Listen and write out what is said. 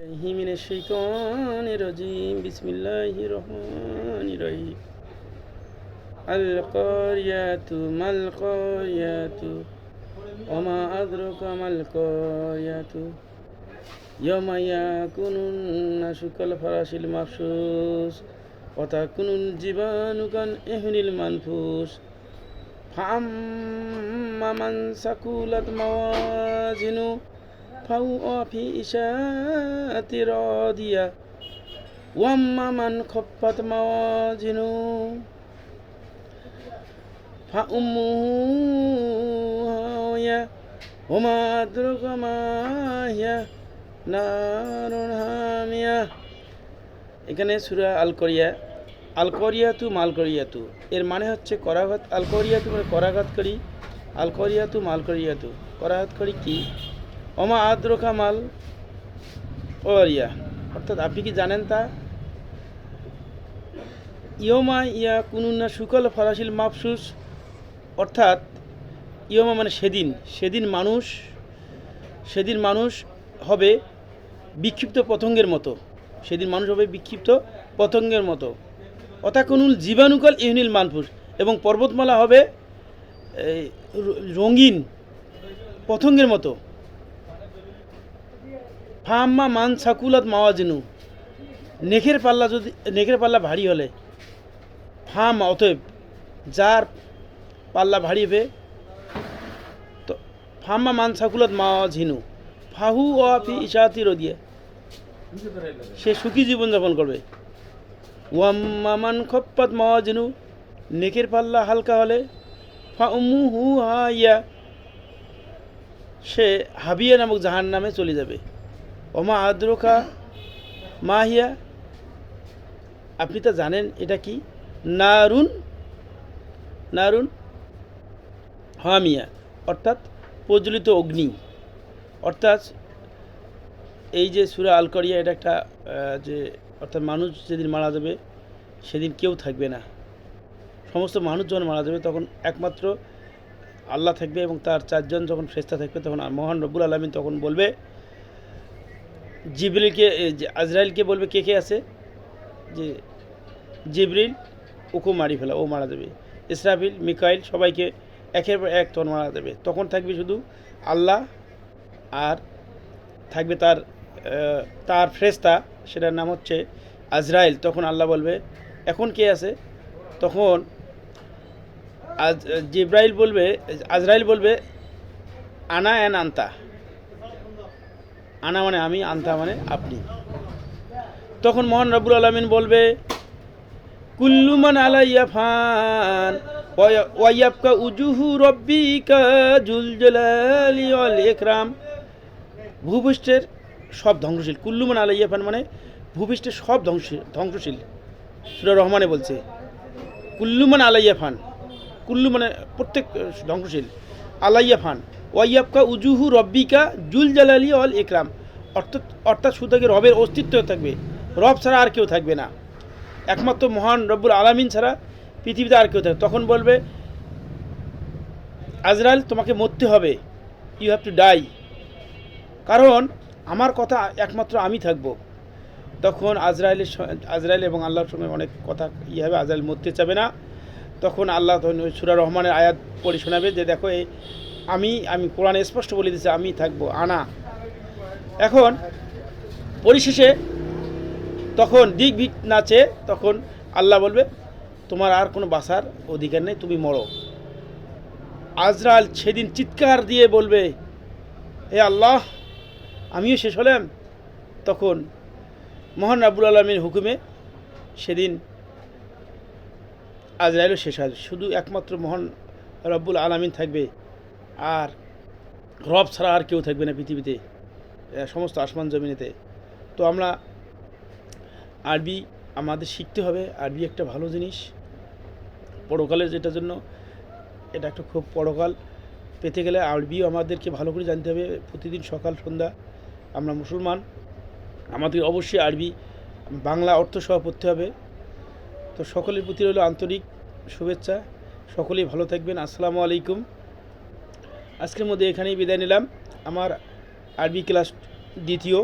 الله من الشيطان الرجيم بسم الله الرحمن الرحيم القاريات ما القاريات وما أدرك ما القاريات يوم يكون الناس كالفراش المبثوث وتكون الجبال كالإهن المنفوس فأما من ثقلت موازينه فهو في إشاءة راضية وأما من خفت موازينه فأمه هاوية وما أدرك ما هي নার হামিয়া এখানে সুরা আল করিয়া আল করিয়াতু মাল করিয়াতু এর মানে হচ্ছে করাঘাত আল করিয়াতু মানে করাঘাতকারী আল করিয়াতু মাল করিয়াতু করাঘাতকারী কি অমা আদ্রকা মাল ওরিয়া অর্থাৎ আপনি কি জানেন তা? ইয়মা ইয়া কুনুন্না সুকল ফরাসিল মাফসুস। অর্থাৎ ইয়মা মানে সেদিন সেদিন মানুষ সেদিন মানুষ হবে বিক্ষিপ্ত পতঙ্গের মতো। সেদিন মানুষ হবে বিক্ষিপ্ত পতঙ্গের মতো। অতাকুনুল জীবাণুকাল ইহনিল মানফুস, এবং পর্বতমালা হবে রঙিন পতঙ্গের মতো। ফাম্মা মান সাকুলাত মাওয়াজিনু। নেখের পাল্লা যদি নেখের পাল্লা ভারী হলে ফাম অতএব যার পাল্লা ভারী হবে, তো ফাম্মা মান সাকুলাত মাওয়াজিনু। ফাহু ও ফি ইশাতি রদিয়ে। সে সুখী জীবনযাপন করবে। ওয়াম্মামান খপ্পাত মাওয়াজিনু। নেকের পাল্লা হালকা হলে ফা উম্মু হু হাইয়া। সে হাবিয়া নামক জাহান নামে চলে যাবে। ওমা আদ্রকা মাহিয়া। আপনি তো জানেন এটা কি? নারুন নারুন হামিয়া, অর্থাৎ প্রজ্বলিত অগ্নি। অর্থাৎ এই যে সুরা আল করিয়া এটা একটা যে, অর্থাৎ মানুষ যেদিন মারা যাবে, সেদিন কেউ থাকবে না। সমস্ত মানুষ যখন মারা যাবে, তখন একমাত্র আল্লাহ থাকবে এবং তার চারজন যখন ফ্রেস্তা থাকবে, তখন মহান রব্বুল আলমিন তখন বলবে জিবরিলকে আজরাইলকে বলবে কে কে আছে? যে জিবরিল ওকে মারি ফেলা, ও মারা দেবে ইসরাফিল, মিকাইল সবাইকে একের পর এক তখন মারা দেবে তখন থাকবে শুধু আল্লাহ আর থাকবে তার তার ফ্রেস্তা সেটার নাম হচ্ছে আজরাইল। তখন আল্লাহ বলবে, এখন কে আছে? তখন আজ জিব্রাইল বলবে, আজরাইল বলবে, আনা অ্যান আন্তা। আনা মানে আমি, আন্তা মানে আপনি। তখন মহান রব্বুল আলমিন বলবে কুল্লুমান আলাইয়া ফান, ওয়া- ওয়াইয়াবকা উজুহু রব্বিকা জুল জালালি ওয়াল ইকরাম। ভূপৃষ্ঠের সব ধ্বংসশীল কুল্লুমান আলাইয়া ফান মানে ভূপৃষ্ঠের সব ধ্বংস ধ্বংসশীল। সুরা রহমানে বলছে কুল্লুমান আলাইয়া ফান। কুল্লু মানে প্রত্যেক ধ্বংসশীল। আলাইয়া ফান। ওয়াইয়াবকা উজুহু রব্বিকা জুল জালালি অল ইকরাম। অর্থাৎ অর্থাৎ শুধু রবের অস্তিত্ব থাকবে। রব ছাড়া আর কেউ থাকবে না। একমাত্র মহান রব্বুল আলামিন ছাড়া পৃথিবীতে আর কেউ থাকবে তখন বলবে, আজরাইল, তোমাকে মরতে হবে। ইউ হ্যাভ টু ডাই কারণ, আমার কথা একমাত্র আমি থাকব। তখন আজরাইলের স- আজরাইল এবং আল্লাহর সঙ্গে অনেক কথা ইয়ে হবে। আজরাইল মরতে চাবে না। তখন আল্লাহ সুরা রহমানের আয়াত পড়ে শোনাবে যে, দেখো, এই আমি আমি কোরআনে স্পষ্ট বলে দিচ্ছে আমি থাকব, আনা। এখন, পরিশেষে তখন দিক ভিক নাচে তখন আল্লাহ বলবে, তোমার আর কোনো বাসার অধিকার নেই, তুমি মরো। আজরাল সেদিন চিৎকার দিয়ে বলবে, হে আল্লাহ, আমিও শেষ হলাম। তখন মহান রাবুল আলমীর হুকুমে সেদিন আজরাইলও শেষ হবে শুধু একমাত্র মহান রব্বুল আলামিন থাকবে। আর রব ছাড়া আর কেউ থাকবে না পৃথিবীতে সমস্ত আসমান জমিনেতে। তো আমরা আরবি আমাদের শিখতে হবে। আরবি একটা ভালো জিনিস। পরকালের যেটার জন্য এটা একটা খুব পরকাল। পেতে গেলে আরবিও আমাদেরকে ভালো করে জানতে হবে। প্রতিদিন সকাল, সন্ধ্যা আমরা মুসলমান। আমাদের অবশ্যই আরবি, বাংলা অর্থ সহ পড়তে হবে। তো সকলের প্রতি রইল আন্তরিক শুভেচ্ছা। সকলেই ভালো থাকবেন। আসসালামু আলাইকুম। আজকের মধ্যে এখানেই বিদায় নিলাম। আমার আরবি ক্লাস দ্বিতীয়।